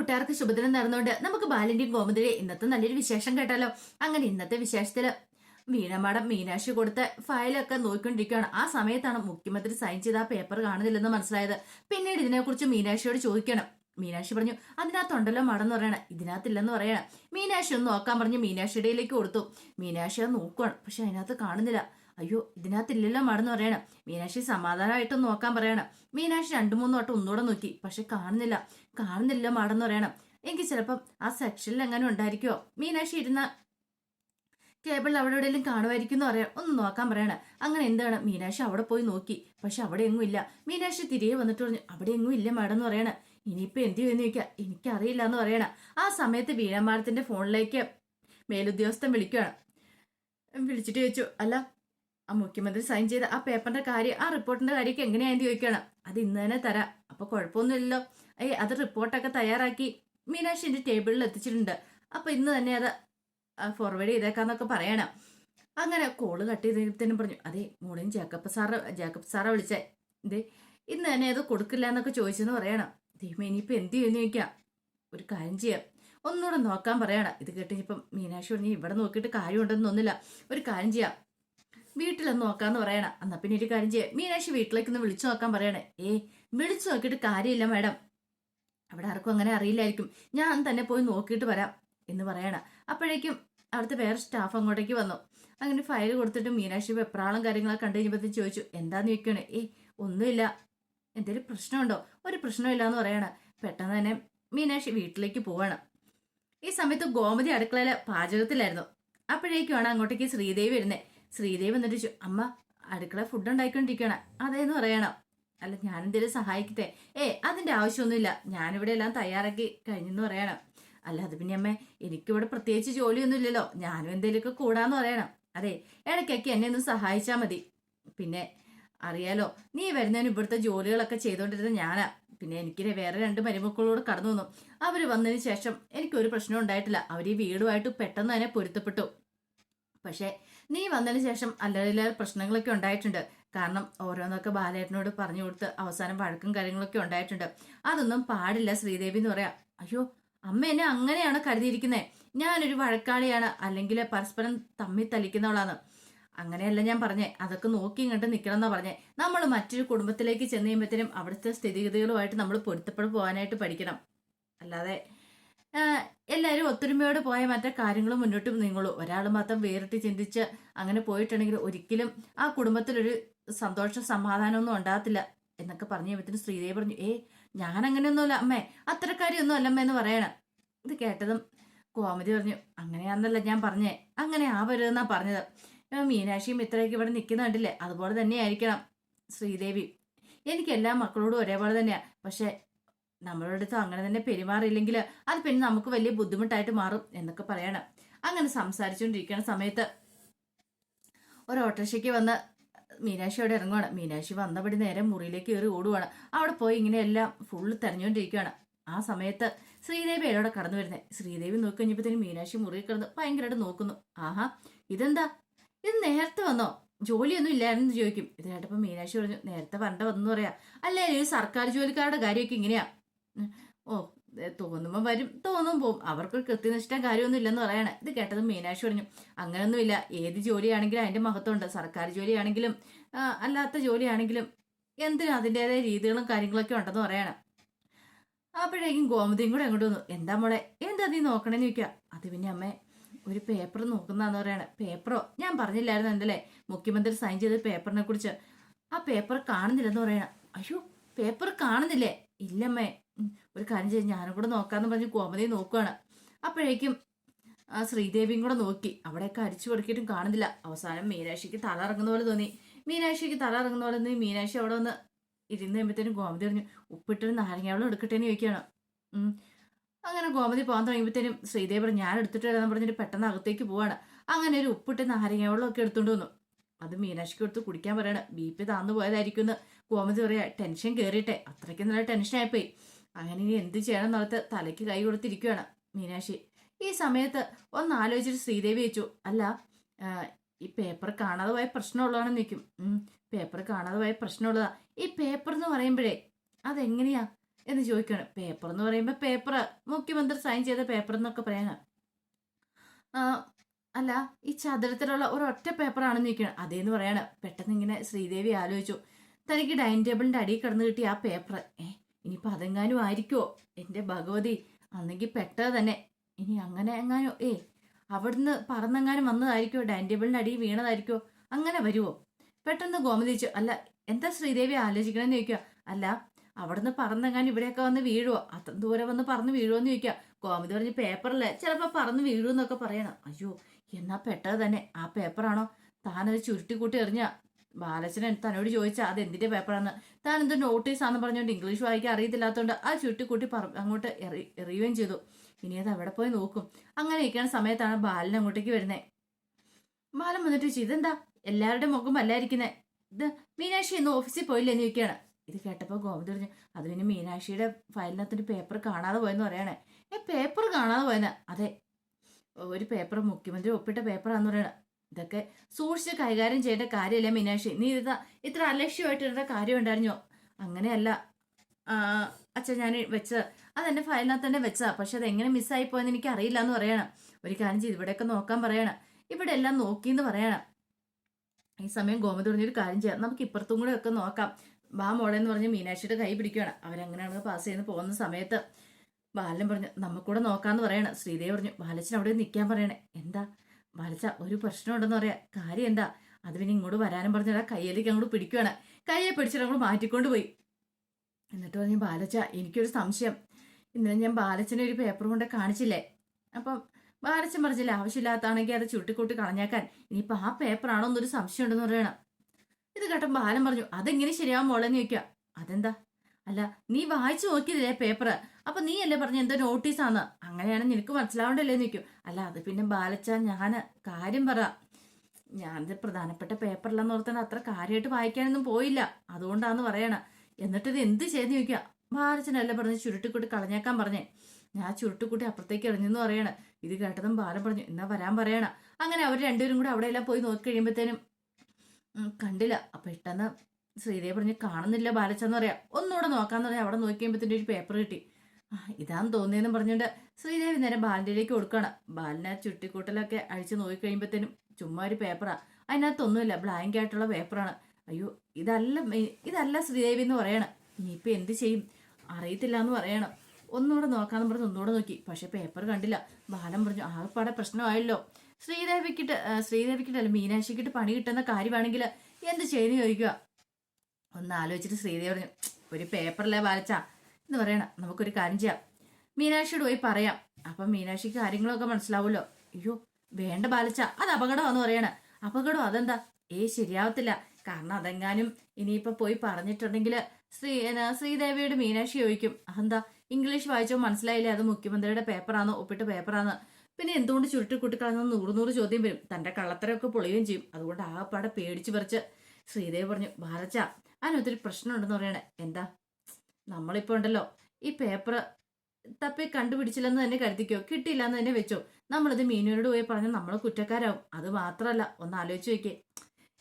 കൂട്ടുകാർക്ക് ശുഭദിനം നടന്നുകൊണ്ട് നമുക്ക് ബാലിന്റെയും ഗോമതിയുടെ ഇന്നത്തെ നല്ലൊരു വിശേഷം കേട്ടാലോ? അങ്ങനെ ഇന്നത്തെ വിശേഷത്തിൽ വീണ മീനാക്ഷി കൊടുത്ത ഫയലൊക്കെ നോക്കിക്കൊണ്ടിരിക്കുകയാണ്. ആ സമയത്താണ് മുഖ്യമന്ത്രി സൈൻ ചെയ്ത ആ പേപ്പർ കാണുന്നില്ലെന്ന് മനസ്സിലായത്. പിന്നീട് ഇതിനെക്കുറിച്ച് മീനാക്ഷിയോട് ചോദിക്കണം. മീനാക്ഷി പറഞ്ഞു അതിനകത്തുണ്ടല്ലോ മടന്ന് പറയണ. ഇതിനകത്തില്ലെന്ന് പറയണം. മീനാക്ഷി ഒന്ന് നോക്കാൻ പറഞ്ഞ് മീനാക്ഷിയുടെയിലേക്ക് കൊടുത്തു. മീനാക്ഷി അത് നോക്കുവാണ്. പക്ഷെ അതിനകത്ത് കാണുന്നില്ല. അയ്യോ ഇതിനകത്തില്ലല്ലോ മടന്ന് പറയണം. മീനാക്ഷി സമാധാനമായിട്ടൊന്ന് നോക്കാൻ പറയണം. മീനാക്ഷി രണ്ടു മൂന്ന് വട്ടം ഒന്നുകൂടെ നോക്കി. പക്ഷെ കാണുന്നില്ല. കാണുന്നില്ല മടന്ന് പറയണം. എങ്കിൽ ചിലപ്പം ആ സെക്ഷനിൽ എങ്ങനെ ഉണ്ടായിരിക്കുമോ മീനാക്ഷി ഇരുന്ന കേബിൾ അവിടെ എവിടെയെങ്കിലും കാണുമായിരിക്കും എന്ന് പറയാം. ഒന്ന് നോക്കാൻ പറയണം. അങ്ങനെ എന്താണ്? മീനാക്ഷി അവിടെ പോയി നോക്കി. പക്ഷെ അവിടെ എങ്ങും ഇല്ല. മീനാക്ഷി തിരികെ വന്നിട്ട് പറഞ്ഞു അവിടെ എങ്ങും ഇല്ല മാഡം എന്ന് പറയണ. ഇനിയിപ്പോ എന്ത് ചെയ്യുമെന്ന് ചോദിക്കാം. എനിക്കറിയില്ല എന്ന് പറയണ. ആ സമയത്ത് വീണമാരത്തിന്റെ ഫോണിലേക്ക് മേലുദ്യോഗസ്ഥൻ വിളിക്കുകയാണ് വിളിച്ചിട്ട് ചോദിച്ചു അല്ല ആ മുഖ്യമന്ത്രി സൈൻ ചെയ്ത ആ പേപ്പറിന്റെ കാര്യം ആ റിപ്പോർട്ടിന്റെ കാര്യമൊക്കെ എങ്ങനെയാണെന്ന് ചോദിക്കണം അത് ഇന്ന് തന്നെ തരാം. അപ്പൊ കുഴപ്പമൊന്നുമില്ലല്ലോ. ഏയ് അത് റിപ്പോർട്ടൊക്കെ തയ്യാറാക്കി മീനാക്ഷിന്റെ ടേബിളിൽ എത്തിച്ചിട്ടുണ്ട്. അപ്പൊ ഇന്ന് തന്നെ അത് ഫോർവേഡ് ചെയ്തേക്കാന്നൊക്കെ പറയണം. അങ്ങനെ കോൾ കട്ട് ചെയ്തതിനും പറഞ്ഞു അതെ മോളിൻ ജേക്കബ് സാറ് ജേക്കബ് സാറെ വിളിച്ചേ. ഇതേ ഇന്ന് തന്നെ അത് കൊടുക്കില്ല എന്നൊക്കെ ചോദിച്ചെന്ന് പറയണം. ദൈവം ഇനിയിപ്പോ എന്ത് ചെയ്യുമെന്ന് ചോദിക്കാം. ഒരു കാര്യം ചെയ്യാം. ഒന്നുകൂടെ നോക്കാൻ പറയണം. ഇത് കേട്ട് ഇപ്പം മീനാക്ഷി പറഞ്ഞു ഇവിടെ നോക്കിയിട്ട് കാര്യമുണ്ടെന്ന് ഒരു കാര്യം ചെയ്യാം. വീട്ടിലൊന്ന് നോക്കാന്ന് പറയണം. എന്നാ പിന്നെ ഒരു കാര്യം ചെയ്യാം. മീനാക്ഷി വീട്ടിലേക്ക് ഒന്ന് വിളിച്ചു നോക്കാൻ പറയണേ. ഏ വിളിച്ചു നോക്കിയിട്ട് കാര്യമില്ല മാഡം. അവിടെ ആർക്കും അങ്ങനെ അറിയില്ലായിരിക്കും. ഞാൻ തന്നെ പോയി നോക്കിയിട്ട് വരാം എന്ന് പറയണം. അപ്പോഴേക്കും അവിടുത്തെ വേറെ സ്റ്റാഫ് അങ്ങോട്ടേക്ക് വന്നു. അങ്ങനെ ഫയൽ കൊടുത്തിട്ട് മീനാക്ഷി വെപ്രാളം കാര്യങ്ങളൊക്കെ കണ്ടു കഴിഞ്ഞപ്പോഴത്തേക്ക് ചോദിച്ചു എന്താന്ന് ചോദിക്കണേ ഏ ഒന്നുമില്ല. എന്തെങ്കിലും പ്രശ്നമുണ്ടോ? ഒരു പ്രശ്നമില്ല എന്ന് പറയണ. പെട്ടെന്ന് തന്നെ മീനാക്ഷി വീട്ടിലേക്ക് പോവാണ്. ഈ സമയത്ത് ഗോമതി അടുക്കളയിലെ പാചകത്തിലായിരുന്നു. അപ്പോഴേക്കുമാണ് അങ്ങോട്ടേക്ക് ശ്രീദേവി വരുന്നത് ശ്രീദേവി എന്നിട്ട് അമ്മ അടുക്കള ഫുഡ് ഉണ്ടായിക്കൊണ്ടിരിക്കുകയാണ് അതേന്ന് പറയണം. അല്ല ഞാൻ ഞാനെന്തേലും സഹായിക്കട്ടെ? ഏ അതിന്റെ ആവശ്യമൊന്നുമില്ല. ഞാനിവിടെ എല്ലാം തയ്യാറാക്കി കഴിഞ്ഞെന്ന് പറയണം. അല്ല അത് പിന്നെ അമ്മ എനിക്കിവിടെ പ്രത്യേകിച്ച് ജോലിയൊന്നും ഇല്ലല്ലോ ഞാനും എന്തേലുമൊക്കെ കൂടാന്ന് പറയണം. അതെ ഇടയ്ക്കൊക്കെ എന്നെ ഒന്ന് സഹായിച്ചാൽ മതി. പിന്നെ അറിയാലോ നീ വരുന്നതിന് ഇവിടുത്തെ ജോലികളൊക്കെ ചെയ്തുകൊണ്ടിരുന്ന ഞാനാ. പിന്നെ എനിക്ക് വേറെ രണ്ട് മരുമക്കളോട് കടന്നു വന്നു. അവർ വന്നതിന് ശേഷം എനിക്കൊരു പ്രശ്നം ഉണ്ടായിട്ടില്ല. അവർ ഈ വീടുമായിട്ട് പെട്ടെന്ന് തന്നെ പൊരുത്തപ്പെട്ടു. പക്ഷേ നീ വന്നതിന് ശേഷം അല്ലറിയില്ല പ്രശ്നങ്ങളൊക്കെ ഉണ്ടായിട്ടുണ്ട്. കാരണം ഓരോന്നൊക്കെ ബാലേട്ടനോട് പറഞ്ഞു കൊടുത്ത് അവസാനം വഴക്കും കാര്യങ്ങളൊക്കെ ഉണ്ടായിട്ടുണ്ട്. അതൊന്നും പാടില്ല ശ്രീദേവി എന്ന് പറയാം. അയ്യോ അമ്മ എന്നെ അങ്ങനെയാണ് കരുതിയിരിക്കുന്നത് ഞാനൊരു വഴക്കാളിയാണ് അല്ലെങ്കിൽ പരസ്പരം തമ്മിൽ തലിക്കുന്നവളാണ് അങ്ങനെയല്ല ഞാൻ പറഞ്ഞേ. അതൊക്കെ നോക്കി ഇങ്ങോട്ട് നിൽക്കണം എന്നാ പറഞ്ഞേ. നമ്മൾ മറ്റൊരു കുടുംബത്തിലേക്ക് ചെന്ന് കഴിയുമ്പോഴത്തേനും അവിടുത്തെ സ്ഥിതിഗതികളുമായിട്ട് നമ്മൾ പൊരുത്തപ്പെട്ട് പോകാനായിട്ട് പഠിക്കണം. അല്ലാതെ എല്ലാവരും ഒത്തൊരുമയോട് പോയ മറ്റേ കാര്യങ്ങൾ മുന്നോട്ട് നീങ്ങുള്ളൂ. ഒരാൾ മാത്രം വേറിട്ട് ചിന്തിച്ച് അങ്ങനെ പോയിട്ടുണ്ടെങ്കിൽ ഒരിക്കലും ആ കുടുംബത്തിലൊരു സന്തോഷ സമാധാനമൊന്നും ഉണ്ടാകത്തില്ല എന്നൊക്കെ പറഞ്ഞു കഴിയുമ്പത്തിന് ശ്രീദേവി പറഞ്ഞു ഏ ഞാൻ അങ്ങനെയൊന്നുമല്ല അമ്മേ അത്രക്കാരിയൊന്നും അല്ലമ്മ എന്ന് പറയണം. ഇത് കേട്ടതും കോമതി പറഞ്ഞു അങ്ങനെയാണെന്നല്ല ഞാൻ പറഞ്ഞേ അങ്ങനെ ആവരുതെന്നാ പറഞ്ഞത്. മീനാക്ഷിയും ഇത്രയൊക്കെ ഇവിടെ നിൽക്കുന്ന കണ്ടില്ലേ അതുപോലെ തന്നെ ആയിരിക്കണം ശ്രീദേവി എനിക്ക് എല്ലാ മക്കളോടും ഒരേപോലെ തന്നെയാണ് പക്ഷെ നമ്മളുടെ അടുത്ത് അങ്ങനെ തന്നെ പെരുമാറിയില്ലെങ്കിൽ അത് പിന്നെ നമുക്ക് വലിയ ബുദ്ധിമുട്ടായിട്ട് മാറും എന്നൊക്കെ പറയണം. അങ്ങനെ സംസാരിച്ചുകൊണ്ടിരിക്കുന്ന സമയത്ത് ഒരു ഓട്ടോറിക്ഷയ്ക്ക് വന്ന് മീനാക്ഷി അവിടെ ഇറങ്ങുവാണ്. മീനാക്ഷി വന്നപടി നേരെ മുറിയിലേക്ക് കയറി ഓടുവാണ്. അവിടെ പോയി ഇങ്ങനെ എല്ലാം ഫുള്ള് തെരഞ്ഞുകൊണ്ടിരിക്കുകയാണ് ആ സമയത്ത് ശ്രീദേവി അവിടെ കടന്നു വരുന്നത് ശ്രീദേവി നോക്കി കഴിഞ്ഞപ്പോഴത്തേനും മീനാക്ഷി മുറിയിൽ കിടന്ന് ഭയങ്കരമായിട്ട് നോക്കുന്നു. ആഹാ ഇതെന്താ? ഇത് നേരത്തെ വന്നോ? ജോലിയൊന്നും ഇല്ലായിരുന്നു ചോദിക്കും. ഇത് മീനാക്ഷി പറഞ്ഞു നേരത്തെ വരണ്ട വന്നു പറയാ. അല്ലേ ഈ സർക്കാർ ജോലിക്കാരുടെ കാര്യമൊക്കെ ഇങ്ങനെയാ? ഓ തോന്നുമ്പോൾ വരും. തോന്നും പോവും അവർക്ക് കൃത്യനിഷ്ഠ കാര്യമൊന്നും ഇല്ലെന്ന് പറയണേ. ഇത് കേട്ടത് മീനാക്ഷി പറഞ്ഞു അങ്ങനെയൊന്നുമില്ല ഏത് ജോലിയാണെങ്കിലും അതിന്റെ മഹത്വമുണ്ട്. സർക്കാർ ജോലിയാണെങ്കിലും അല്ലാത്ത ജോലിയാണെങ്കിലും എന്തിനും അതിന്റെതായ രീതികളും കാര്യങ്ങളൊക്കെ ഉണ്ടെന്ന് പറയണം. അപ്പോഴേക്കും ഗോമതിയും കൂടെ അങ്ങോട്ട് വന്നു എന്താ മോളെ? എന്താ നീ നോക്കണേന്ന് ചോദിക്കുക അത് പിന്നെ അമ്മേ ഒരു പേപ്പർ നോക്കുന്നതെന്ന് പറയണേ. പേപ്പറോ? ഞാൻ പറഞ്ഞില്ലായിരുന്നു എന്തല്ലേ? മുഖ്യമന്ത്രി സൈൻ ചെയ്ത പേപ്പറിനെ കുറിച്ച് ആ പേപ്പർ കാണുന്നില്ലെന്ന് പറയണം. അയ്യോ പേപ്പർ കാണുന്നില്ലേ? ഇല്ലമ്മേ ഒരു കാര്യം ചെയ്ത് ഞാനും കൂടെ നോക്കാന്ന് പറഞ്ഞ് കോമതി നോക്കുകയാണ് അപ്പോഴേക്കും ആ ശ്രീദേവിയും കൂടെ നോക്കി. അവിടെയൊക്കെ അരിച്ചു കൊടുക്കിയിട്ടും കാണുന്നില്ല. അവസാനം മീനാക്ഷിക്ക് തല ഇറങ്ങുന്ന പോലെ തോന്നി. മീനാക്ഷിക്ക് തല ഇറങ്ങുന്ന പോലെ തോന്നി. മീനാക്ഷി അവിടെ വന്ന് ഇരുന്ന് കഴിയുമ്പോഴത്തേനും ഗോമതി പറഞ്ഞു ഉപ്പിട്ടൊരു നാരങ്ങാവളം എടുക്കട്ടേന്ന് ചോദിക്കുകയാണ്. അങ്ങനെ ഗോമതി പോകാൻ തുടങ്ങിയപ്പോഴത്തേനും ശ്രീദേവി പറഞ്ഞു ഞാൻ എടുത്തിട്ട് വരാന്ന് പറഞ്ഞിട്ട് പെട്ടെന്ന് അകത്തേക്ക് പോവാണ്. അങ്ങനെ ഒരു ഉപ്പിട്ട് നാരങ്ങാവെള്ളം ഒക്കെ എടുത്തുകൊണ്ട് വന്നു. അത് മീനാക്ഷിക്ക് എടുത്ത് കുടിക്കാൻ പറയണം. ബി പി താന്നു പോയതായിരിക്കും എന്ന് ഗോമതി പറയാ ടെൻഷൻ കയറിയിട്ടെ അത്രയ്ക്ക് നല്ല ടെൻഷനായിപ്പോയി. അങ്ങനെ ഇനി എന്ത് ചെയ്യണം എന്നുള്ളത് തലയ്ക്ക് കൈ കൊടുത്തിരിക്കുകയാണ് മീനാക്ഷി. ഈ സമയത്ത് ഒന്ന് ആലോചിച്ചിട്ട് ശ്രീദേവി വെച്ചു അല്ല ഈ പേപ്പർ കാണാതെ പോയ പ്രശ്നമുള്ളതാണെന്ന് നിൽക്കും പേപ്പർ കാണാതെ പോയ പ്രശ്നമുള്ളതാ. ഈ പേപ്പർ എന്ന് പറയുമ്പോഴേ അതെങ്ങനെയാ? എന്ന് ചോദിക്കുകയാണ്. പേപ്പർ എന്ന് പറയുമ്പോൾ പേപ്പർ മുഖ്യമന്ത്രി സൈൻ ചെയ്ത പേപ്പർ എന്നൊക്കെ പറയാനാ. അല്ല ഈ ചതുരത്തിലുള്ള ഒരൊറ്റ പേപ്പറാണെന്ന് നിൽക്കണം അതേന്ന് പറയാണ്. പെട്ടെന്ന് ഇങ്ങനെ ശ്രീദേവി ആലോചിച്ചു. തനിക്ക് ഡൈനിങ് ടേബിളിന്റെ അടിയിൽ കിടന്ന് കിട്ടിയ ആ പേപ്പർ ഏ ഇനിയിപ്പോൾ അതെങ്ങാനും ആയിരിക്കുമോ എന്റെ ഭഗവതി അന്നെങ്കിൽ പെട്ടത് തന്നെ. ഇനി അങ്ങനെ എങ്ങാനോ ഏ അവിടുന്ന് പറന്നെങ്ങാനും വന്നതായിരിക്കോ ഡൈനിങ് ടേബിളിന്റെ അടിയിൽ വീണതായിരിക്കോ അങ്ങനെ വരുമോ പെട്ടെന്ന് ഗോമതി ചോദിച്ചു അല്ല എന്താ ശ്രീദേവി ആലോചിക്കണമെന്ന് ചോദിക്കുക അല്ല അവിടുന്ന് പറന്നെങ്ങാനും ഇവിടെയൊക്കെ വന്ന് വീഴുവോ? അത്ര ദൂരെ വന്ന് പറന്ന് വീഴുമോ എന്ന് ചോദിക്കുക ഗോമതി പറഞ്ഞ് പേപ്പറല്ലേ ചിലപ്പോൾ പറന്ന് വീഴുമെന്നൊക്കെ പറയണം. അയ്യോ എന്നാ പെട്ടത് തന്നെ. ആ പേപ്പറാണോ? താനത് ചുരുട്ടിക്കൂട്ടി എറിഞ്ഞ ബാലച്ചനൻ തന്നോട് ചോദിച്ചാൽ അത് എന്തിന്റെ പേപ്പറാണ് താൻ എന്തോ നോട്ടീസ് ആണെന്ന് പറഞ്ഞുകൊണ്ട് ഇംഗ്ലീഷ് വായിക്കാൻ അറിയത്തില്ലാത്തതുകൊണ്ട് ആ ചുട്ടിക്കൂട്ടി പറ അങ്ങോട്ട് എറി എറിയുകയും ചെയ്തു. ഇനി അത് അവിടെ പോയി നോക്കും. അങ്ങനെ ഇരിക്കുന്ന സമയത്താണ് ബാലൻ അങ്ങോട്ടേക്ക് വരുന്നത് ബാലൻ വന്നിട്ട് ഇതെന്താ? എല്ലാവരുടെയും മുഖം വല്ലായിരിക്കുന്നേ ഇത് മീനാക്ഷി ഇന്ന് ഓഫീസിൽ പോയില്ലേ? എന്ന് ചോദിക്കുകയാണ്. ഇത് കേട്ടപ്പോൾ ഗോവിന്ദ് പറഞ്ഞു അത് പിന്നെ മീനാക്ഷിയുടെ ഫയലിനകത്തൊരു പേപ്പർ കാണാതെ പോയെന്ന് പറയണേ. ഏ പേപ്പർ കാണാതെ പോയെന്ന്? അതെ ഒരു പേപ്പർ മുഖ്യമന്ത്രി ഒപ്പിട്ട പേപ്പറാന്ന് പറയണ. ഇതൊക്കെ സൂക്ഷിച്ച് കൈകാര്യം ചെയ്യേണ്ട കാര്യമല്ല മീനാക്ഷി. നീ ഇത് ഇത്ര അലക്ഷ്യമായിട്ട് ഇടേണ്ട കാര്യം ഉണ്ടായിരുന്നോ അങ്ങനെയല്ല. അച്ഛൻ ഞാൻ വെച്ചത്. അതെന്റെ ഫയലിനകത്ത് തന്നെ വെച്ചാ പക്ഷെ അത് എങ്ങനെ മിസ്സായി പോയെന്ന് എനിക്ക് അറിയില്ല എന്ന് പറയണം. ഒരു കാര്യം ചെയ്ത് ഇവിടെയൊക്കെ നോക്കാൻ പറയണം. ഇവിടെ എല്ലാം നോക്കിയെന്ന് പറയണം. ഈ സമയം ഗോമതി പറഞ്ഞൊരു കാര്യം ചെയ്യാം. നമുക്ക് ഇപ്പുറത്തും കൂടെ ഒക്കെ നോക്കാം. ബാ മോളെ എന്ന് പറഞ്ഞ് മീനാക്ഷിയുടെ കൈ പിടിക്കുകയാണ് അവരങ്ങനെയാണ് പാസ് ചെയ്യുന്ന പോകുന്ന സമയത്ത് ബാലൻ പറഞ്ഞു നമുക്കൂടെ നോക്കാന്ന് പറയണം. ശ്രീദേവി പറഞ്ഞു ബാലച്ചൻ അവിടെ നിൽക്കാൻ പറയണേ. എന്താ? ബാലച്ച ഒരു പ്രശ്നമുണ്ടെന്ന് പറയാ. കാര്യം എന്താ? അത് പിന്നെ ഇങ്ങോട്ട് വരാനും പറഞ്ഞാൽ കയ്യിലേക്ക് അങ്ങോട്ട് പിടിക്കുകയാണ് കയ്യെ പിടിച്ചിട്ട് അങ്ങോട്ട് മാറ്റിക്കൊണ്ട് പോയി. എന്നിട്ട് പറഞ്ഞു ബാലച്ച എനിക്കൊരു സംശയം. ഇന്നലെ ഞാൻ ബാലച്ചനെ ഒരു പേപ്പർ കൊണ്ട് കാണിച്ചില്ലേ? അപ്പം ബാലച്ചൻ പറഞ്ഞില്ലേ ആവശ്യമില്ലാത്താണെങ്കിൽ അത് ചുട്ടിക്കൂട്ടി കളഞ്ഞേക്കാൻ. ഇനിയിപ്പോൾ ആ പേപ്പറാണോ എന്നൊരു സംശയം ഉണ്ടെന്ന് പറയണം. ഇത് കേട്ടപ്പോൾ ബാലൻ പറഞ്ഞു അതെങ്ങനെ ശരിയാവും മോളെന്ന് ചോദിക്കുക അതെന്താ? അല്ല നീ വായിച്ചു നോക്കിയതില്ലേ പേപ്പർ അപ്പൊ നീ അല്ലേ പറഞ്ഞ എന്തോ നോട്ടീസാന്ന് അങ്ങനെയാണ് നിനക്ക് മനസ്സിലാവണ്ടല്ലേ നിൽക്കും അല്ല അത് പിന്നെ ബാലച്ച ഞാൻ കാര്യം പറ. ഞാനത് പ്രധാനപ്പെട്ട പേപ്പറിലെന്ന് ഓർത്താണ് അത്ര കാര്യമായിട്ട് വായിക്കാനൊന്നും പോയില്ല. അതുകൊണ്ടാന്ന് പറയണ. എന്നിട്ട് ഇത് എന്ത് ചെയ്ത് ചോദിക്കുക ബാലച്ചനല്ലേ പറഞ്ഞ് ചുരുട്ടിക്കൂട്ടി കളഞ്ഞേക്കാൻ പറഞ്ഞേ. ഞാൻ ചുരുട്ടിക്കൂട്ടി അപ്പുറത്തേക്ക് എറിഞ്ഞെന്ന് പറയണ. ഇത് കേട്ടതും ബാലൻ പറഞ്ഞു എന്നാ വരാൻ പറയണ. അങ്ങനെ അവർ രണ്ടുപേരും കൂടെ അവിടെ എല്ലാം പോയി നോക്കി കഴിയുമ്പോഴത്തേനും കണ്ടില്ല. അപ്പൊ പെട്ടെന്ന് ശ്രീദേവി പറഞ്ഞ് കാണുന്നില്ല ബാലച്ചെന്ന് പറയാം. ഒന്നുകൂടെ നോക്കാന്ന് പറയാം. അവിടെ നോക്കി ഒരു പേപ്പർ കിട്ടി. ഇതാന്ന് തോന്നിയെന്നും പറഞ്ഞുകൊണ്ട് ശ്രീദേവി നേരെ ബാലിന്റെയിലേക്ക് കൊടുക്കണം. ബാലിനെ ചുട്ടിക്കൂട്ടലൊക്കെ അഴിച്ച് നോക്കി കഴിയുമ്പോഴത്തേനും ചുമ്മാ ഒരു പേപ്പറാ അതിനകത്തൊന്നുമില്ല ബ്ലാങ്ക് ആയിട്ടുള്ള പേപ്പറാണ് അയ്യോ ഇതല്ല ഇതല്ല ശ്രീദേവി എന്ന് പറയണം. ഇനിയിപ്പോൾ എന്ത് ചെയ്യും? അറിയത്തില്ല എന്ന് പറയണം. ഒന്നുകൂടെ നോക്കാന്ന് പറഞ്ഞ് ഒന്നുകൂടെ നോക്കി. പക്ഷെ പേപ്പർ കണ്ടില്ല. ബാലൻ പറഞ്ഞു ആകെപ്പാടെ പ്രശ്നമായല്ലോ. ശ്രീദേവിക്കിട്ട് ശ്രീദേവിക്കിട്ടല്ല മീനാക്ഷിക്കിട്ട് പണി കിട്ടുന്ന കാര്യമാണെങ്കിൽ എന്ത് ചെയ്യുന്നു ചോദിക്കുക? ഒന്ന് ആലോചിച്ചിട്ട് ശ്രീദേവി പറഞ്ഞു ഒരു പേപ്പറിലെ വായിച്ച? എന്ന് പറയണം നമുക്കൊരു കാര്യം ചെയ്യാം. മീനാക്ഷിയോട് പോയി പറയാം. അപ്പം മീനാക്ഷിക്ക് കാര്യങ്ങളൊക്കെ മനസ്സിലാവുമല്ലോ. അയ്യോ വേണ്ട ബാലച്ച അത് അപകടമാന്ന് പറയണ. അപകടം അതെന്താ? ഏ ശരിയാവത്തില്ല. കാരണം അതെങ്ങാനും ഇനിയിപ്പൊ പോയി പറഞ്ഞിട്ടുണ്ടെങ്കിൽ ശ്രീ ശ്രീദേവിയോട് മീനാക്ഷി ചോദിക്കും അതെന്താ? ഇംഗ്ലീഷ് വായിച്ചോ? മനസ്സിലായില്ലേ? അത് മുഖ്യമന്ത്രിയുടെ പേപ്പറാണോ ഒപ്പിട്ട പേപ്പറാണ് പിന്നെ എന്തുകൊണ്ട് ചുരുട്ടി കൂട്ടിക്കളഞ്ഞ നൂറ് നൂറ് ചോദ്യം വരും. തന്റെ കള്ളത്തരമൊക്കെ പൊളിയുകയും ചെയ്യും. അതുകൊണ്ട് ആകെപ്പാടെ പേടിച്ചു പറിച്ച് ശ്രീദേവി പറഞ്ഞു ബാലച്ച അതിനൊത്തിരി പ്രശ്നമുണ്ടെന്ന് പറയണേ. എന്താ? നമ്മളിപ്പോ ഉണ്ടല്ലോ ഈ പേപ്പർ തപ്പി കണ്ടുപിടിച്ചില്ലെന്ന് തന്നെ കരുതിക്കോ? കിട്ടിയില്ല എന്ന് തന്നെ വെച്ചോ? നമ്മളിത് മീനുവിനോട് പോയി പറഞ്ഞാൽ നമ്മൾ കുറ്റക്കാരാവും. അത് മാത്രമല്ല ഒന്ന് ആലോചിച്ച് നോക്കിയേ.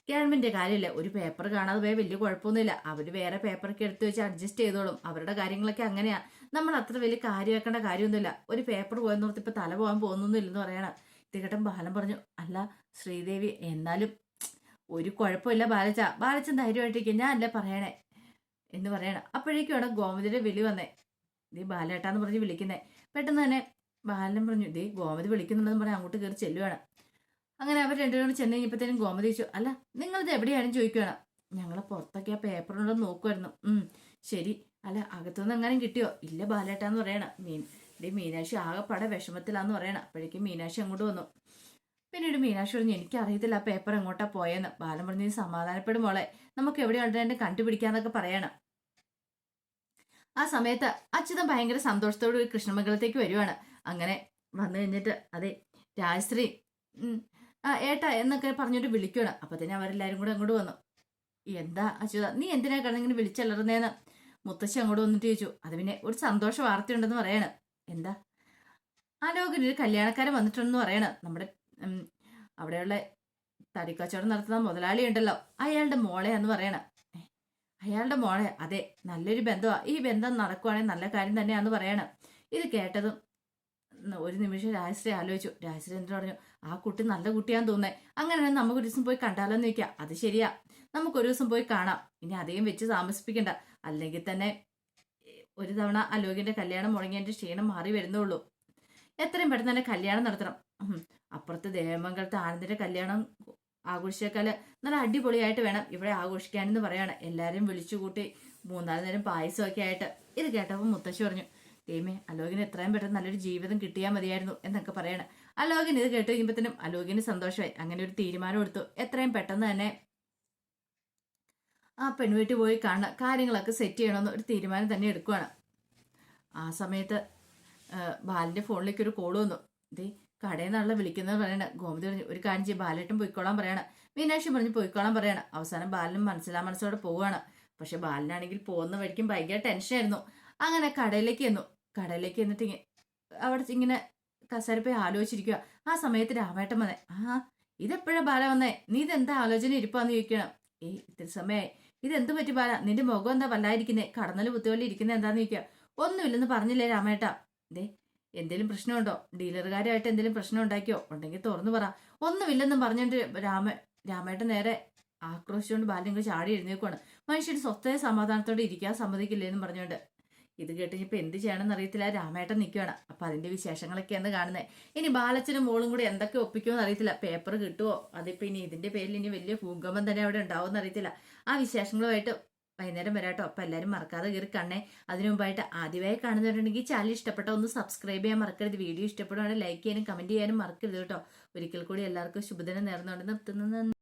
ഗവൺമെന്റ് കാര്യമില്ല? ഒരു പേപ്പർ കാണാതെ പോയാൽ വലിയ കുഴപ്പമൊന്നുമില്ല. അവർ വേറെ പേപ്പറൊക്കെ എടുത്തു വെച്ച് അഡ്ജസ്റ്റ് ചെയ്തോളും. അവരുടെ കാര്യങ്ങളൊക്കെ അങ്ങനെയാ. നമ്മൾ അത്ര വലിയ കാര്യമാക്കേണ്ട കാര്യമൊന്നുമില്ല. ഒരു പേപ്പർ പോയെന്ന് ഓർത്ത് ഇപ്പൊ തല പോകാൻ പോകുന്നൊന്നുമില്ലെന്ന് പറയണം. ഇത് കേട്ടൻ ബാലൻ പറഞ്ഞു. അല്ല ശ്രീദേവി എന്നാലും ഒരു കുഴപ്പമില്ല ബാലച്ച. ബാലച്ചൻ ധൈര്യമായിട്ടിരിക്കും ഞാൻ അല്ലേ പറയണേ? എന്ന് പറയണം. അപ്പോഴേക്കുമാണ് ഗോമതിയുടെ വിളി വന്നേ. ദേ ബാലേട്ടാന്ന് പറഞ്ഞ് വിളിക്കുന്നേ. പെട്ടെന്ന് തന്നെ ബാലൻ പറഞ്ഞു ദേ ഗോമതി വിളിക്കുന്നുണ്ടെന്ന് പറഞ്ഞ് അങ്ങോട്ട് കയറി ചെല്ലുവാണ്. അങ്ങനെ അവർ രണ്ടുപേരും ചെന്ന് കഴിഞ്ഞപ്പോഴത്തേനും ഗോമതി ചോദിച്ചു അല്ല നിങ്ങളിത് എവിടെയാണെന്ന് ചോദിക്കുകയാണ് ഞങ്ങൾ പുറത്തൊക്കെ ആ പേപ്പറിനോട് നോക്കുമായിരുന്നു ഉം ശരി. അല്ല അകത്തുനിന്ന് എങ്ങാനും കിട്ടിയോ? ഇല്ല ബാലേട്ടാന്ന് പറയണം. മീൻ ദേ മീനാക്ഷി ആകെപ്പാടെ വിഷമത്തിലാന്ന് പറയണം. അപ്പോഴേക്കും മീനാക്ഷി അങ്ങോട്ട് വന്നു. പിന്നീട് മീനാക്ഷി പറഞ്ഞു എനിക്കറിയത്തില്ല ആ പേപ്പർ എങ്ങോട്ടാ പോയെന്ന്. ബാലൻ പറഞ്ഞു "നീ സമാധാനപ്പെടും മോളെ. നമുക്ക് എവിടെയുണ്ട് എന്നെ കണ്ടുപിടിക്കാന്നൊക്കെ പറയണം. ആ സമയത്ത് അച്യുതൻ ഭയങ്കര സന്തോഷത്തോടെ കൃഷ്ണമംഗലത്തേക്ക് വരുവാണ്. അങ്ങനെ വന്നു കഴിഞ്ഞിട്ട് അതെ രാജശ്രീ ഏട്ടാ എന്നൊക്കെ പറഞ്ഞിട്ട് വിളിക്കണം അപ്പൊ തന്നെ അവരെല്ലാരും കൂടെ അങ്ങോട്ട് വന്നു. എന്താ അച്യുത നീ എന്തിനാ ഇങ്ങനെ വിളിച്ചലറുന്നേന്ന്? മുത്തശ്ശി അങ്ങോട്ട് വന്നിട്ട് ചോദിച്ചു അത് പിന്നെ ഒരു സന്തോഷ വാർത്തയുണ്ടെന്ന് പറയാണ്. എന്താ? ആലോകനൊരു കല്യാണക്കാരൻ വന്നിട്ടുണ്ടെന്ന് പറയണം. നമ്മുടെ അവിടെയുള്ള തടിക്കച്ചവടം നടത്തുന്ന മുതലാളി ഉണ്ടല്ലോ അയാളുടെ മോളെ എന്ന് പറയണ. അയാളുടെ മോളെ അതെ നല്ലൊരു ബന്ധമാണ് ഈ ബന്ധം നടക്കുവാണെങ്കിൽ നല്ല കാര്യം തന്നെയാന്ന് പറയണം. ഇത് കേട്ടതും ഒരു നിമിഷം രാജശ്രീ ആലോചിച്ചു. രാജശ്രീ എന്ത് പറഞ്ഞു ആ കുട്ടി നല്ല കുട്ടിയാന്ന് തോന്നേ അങ്ങനെയാണെങ്കിൽ നമുക്ക് ഒരു ദിവസം പോയി കണ്ടാലോന്ന് ചോദിക്കാം. അത് ശരിയാ. നമുക്ക് ഒരു ദിവസം പോയി കാണാം. ഇനി അധികം വെച്ച് താമസിപ്പിക്കണ്ട. അല്ലെങ്കിൽ തന്നെ ഒരു തവണ അലോകിന്റെ കല്യാണം മുടങ്ങിയതിന്റെ ക്ഷീണം മാറി വരുന്നുള്ളൂ എത്രയും പെട്ടെന്ന് തന്നെ കല്യാണം നടത്തണം. അപ്പുറത്ത് ദേവമംഗലത്തെ ആനന്ദിന്റെ കല്യാണം ആഘോഷിച്ചേക്കാൽ നല്ല അടിപൊളിയായിട്ട് വേണം ഇവിടെ ആഘോഷിക്കാനെന്ന് പറയാണ്. എല്ലാവരും വിളിച്ചു കൂട്ടി മൂന്നാൽ നേരം പായസമൊക്കെ ആയിട്ട്. ഇത് കേട്ടപ്പോൾ മുത്തശ്ശി പറഞ്ഞു ദൈവമേ അലോകിന് എത്രയും പെട്ടെന്ന് നല്ലൊരു ജീവിതം കിട്ടിയാൽ മതിയായിരുന്നു എന്നൊക്കെ പറയാണ്. അലോകിന് ഇത് കേട്ട് കഴിയുമ്പോഴത്തേനും അലോകിന് സന്തോഷമായി. അങ്ങനെ ഒരു തീരുമാനം എടുത്തു. എത്രയും പെട്ടെന്ന് തന്നെ ആ പെൺവീട്ടിൽ പോയി കാണുക കാര്യങ്ങളൊക്കെ സെറ്റ് ചെയ്യണമെന്ന് ഒരു തീരുമാനം തന്നെ എടുക്കുവാണ്. ആ സമയത്ത് ബാലിന്റെ ഫോണിലേക്ക് ഒരു കോൾ വന്നു. ദേ കടയിൽ നിന്നുള്ള വിളിക്കുന്നത് പറയണ. ഗോമതി പറഞ്ഞു ഒരു കാര്യം ചെയ്യും ബാലേട്ടൻ പോയിക്കോളാൻ പറയണം. മീനാക്ഷി പറഞ്ഞു പോയിക്കോളാൻ പറയണം. അവസാനം ബാലനും മനസ്സിലാ മനസ്സോടെ പോവുകയാണ് പക്ഷെ ബാലനാണെങ്കിൽ പോകുന്ന വഴിക്കും ഭയങ്കര ടെൻഷനായിരുന്നു അങ്ങനെ കടയിലേക്ക് എന്നു കടയിലേക്ക് എന്നിട്ട് അവിടെ ഇങ്ങനെ കസാരിപ്പോയി ആലോചിച്ചിരിക്കുക ആ സമയത്ത് രാമേട്ടൻ വന്നേ ആ ഇതെപ്പോഴാ ബാല വന്നേ? നീ ഇതെന്താ ആലോചന ഇരിപ്പാന്ന് ചോദിക്കണം? ഏയ് ഇത്ര സമയമായി ഇതെന്ത് പറ്റി ബാല? നിന്റെ മുഖം എന്താ വല്ലായിരിക്കുന്നേ? കടന്നൽ കുത്തിവല്ലി ഇരിക്കുന്നത് എന്താന്ന് ചോദിക്കുക ഒന്നുമില്ലെന്ന് പറഞ്ഞില്ലേ രാമേട്ട. ദേ എന്തേലും പ്രശ്നമുണ്ടോ? ഡീലറുകാരുമായിട്ട് എന്തെങ്കിലും പ്രശ്നം ഉണ്ടാക്കിയോ? ഉണ്ടെങ്കിൽ തുറന്നു പറ. ഒന്നുമില്ലെന്നും പറഞ്ഞിട്ട് രാമ രാമേട്ടൻ നേരെ ആക്രോശിച്ചുകൊണ്ട് ബാല്യങ്ങൾ ചാടി എഴുന്നേക്കുവാണ്. മനുഷ്യൻ സ്വസ്ഥയ സമാധാനത്തോടെ ഇരിക്കാൻ സമ്മതിക്കില്ലേന്നും പറഞ്ഞുകൊണ്ട് ഇത് കേട്ട് ഇപ്പം എന്ത് ചെയ്യണമെന്ന് അറിയത്തില്ല. രാമേട്ടൻ നിൽക്കുകയാണ് അപ്പം അതിന്റെ വിശേഷങ്ങളൊക്കെയാണ് കാണുന്നത് ഇനി ബാലച്ചനും മോളും കൂടി എന്തൊക്കെ ഒപ്പിക്കുമെന്ന് അറിയത്തില്ല. പേപ്പർ കിട്ടുമോ അതിപ്പോൾ ഇനി ഇതിന്റെ പേരിൽ ഇനി വലിയ ഭൂകമ്പം തന്നെ അവിടെ ഉണ്ടാവുമെന്ന് അറിയത്തില്ല. ആ വിശേഷങ്ങളുമായിട്ട് വൈകുന്നേരം വരാട്ടോ. അപ്പം എല്ലാവരും മറക്കാതെ കയറി കണ്ണേ. അതിനു മുമ്പായിട്ട് ആദ്യമായി കാണുന്നവരുണ്ടെങ്കിൽ ചാനൽ ഇഷ്ടപ്പെട്ട ഒന്ന് സബ്സ്ക്രൈബ് ചെയ്യാൻ മറക്കരുത്. വീഡിയോ ഇഷ്ടപ്പെടുവാണെങ്കിൽ ലൈക്ക് ചെയ്യാനും കമന്റ് ചെയ്യാനും മറക്കരുത് കേട്ടോ. ഒരിക്കൽ കൂടി എല്ലാവർക്കും ശുഭദിനം നേർന്നുകൊണ്ട് നിർത്തുന്നു.